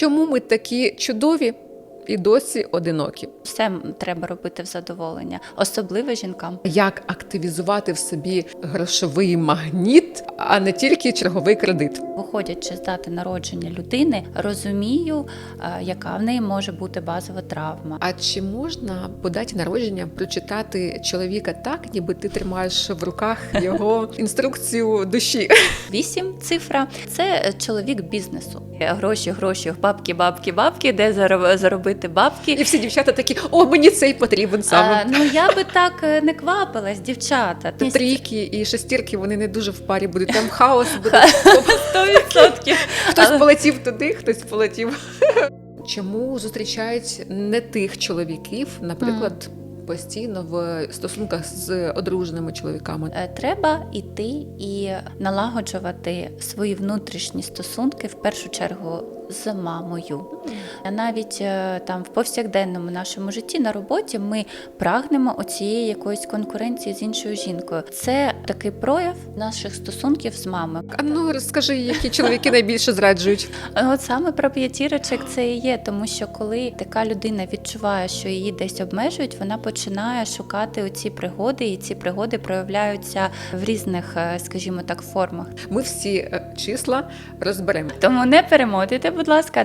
Чому ми такі чудові і досі одинокі? Все треба робити в задоволення, особливо жінкам. Як активізувати в собі грошовий магніт, а не тільки черговий кредит? Виходячи з дати народження людини, розумію, е, яка в неї може бути базова травма. А чи можна по даті народження прочитати чоловіка так, ніби ти тримаєш в руках його інструкцію душі? Вісім цифра це е, чоловік бізнесу. Гроші, гроші, бабки, бабки, бабки, де зароб- заробити І всі дівчата такі: о, мені цей потрібен А, саме. ну я би так е, не квапилась, дівчата. Трійки і шестірки вони не дуже в парі будуть. Там хаос буде. Сто відсотків. Хтось Але- полетів туди, хтось полетів. Чому зустрічають не тих чоловіків, наприклад, постійно в стосунках з одруженими чоловіками? Е, Треба йти і налагоджувати свої внутрішні стосунки в першу чергу з мамою. Навіть е, там в повсякденному нашому житті на роботі ми прагнемо оцієї якоїсь конкуренції з іншою жінкою. Це такий прояв наших стосунків з мамою. А ну розкажи, які чоловіки найбільше зраджують? От саме про п'ятірочок це і є, тому що коли така людина відчуває, що її десь обмежують, вона починає шукати оці пригоди, і ці пригоди проявляються в різних, е, скажімо так, формах. Ми всі е, числа розберемо. Тому не перемотуйте, будь ласка,